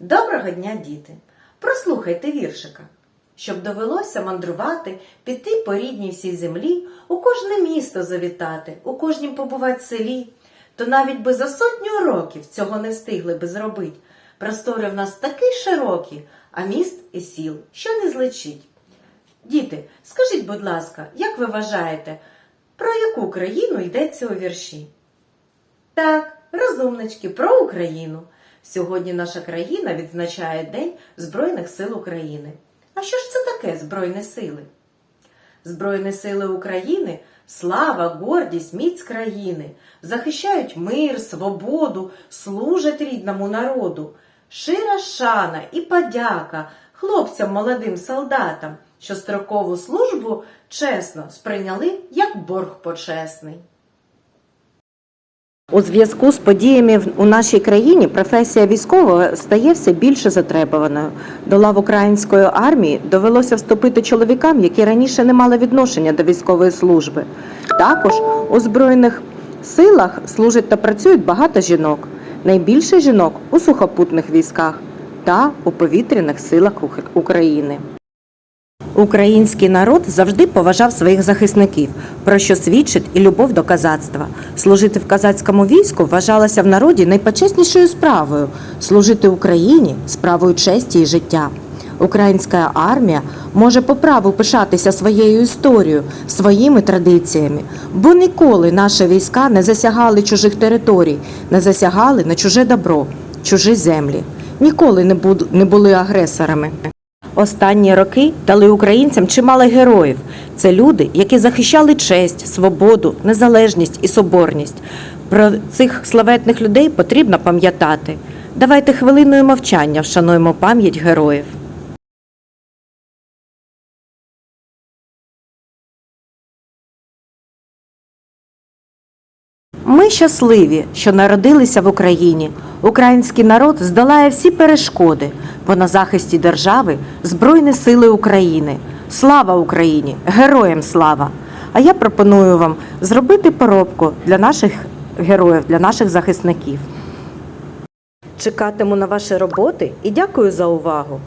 Доброго дня, діти! Прослухайте віршика. Щоб довелося мандрувати, піти по рідній всій землі, у кожне місто завітати, у кожнім побувати селі, то навіть би за сотню років цього не встигли би зробить. Простори в нас такі широкі, а міст і сіл, що не злечить. Діти, скажіть, будь ласка, як ви вважаєте, про яку країну йдеться у вірші? Так, розумнички, про Україну. Сьогодні наша країна відзначає День Збройних сил України. А що ж це таке Збройні сили? Збройні сили України слава, гордість, міць країни, захищають мир, свободу, служать рідному народу. Шира шана і подяка хлопцям молодим солдатам, що строкову службу чесно сприйняли як борг почесний. У зв'язку з подіями у нашій країні професія військового стає все більше затребуваною. До лав української армії довелося вступити чоловікам, які раніше не мали відношення до військової служби. Також у збройних силах служать та працюють багато жінок. Найбільше жінок у сухопутних військах та у повітряних силах України. Український народ завжди поважав своїх захисників, про що свідчить і любов до казацтва. Служити в казацькому війську вважалося в народі найпочеснішою справою служити Україні справою честі і життя. Українська армія може по праву пишатися своєю історією, своїми традиціями, бо ніколи наші війська не засягали чужих територій, не засягали на чуже добро, чужі землі, ніколи не були агресорами. Останні роки дали українцям чимало героїв. Це люди, які захищали честь, свободу, незалежність і соборність. Про цих славетних людей потрібно пам'ятати. Давайте хвилиною мовчання вшануємо пам'ять героїв. Ми щасливі, що народилися в Україні. Український народ здолає всі перешкоди, бо на захисті держави Збройні сили України. Слава Україні! Героям слава! А я пропоную вам зробити поробку для наших героїв, для наших захисників. Чекатиму на ваші роботи і дякую за увагу!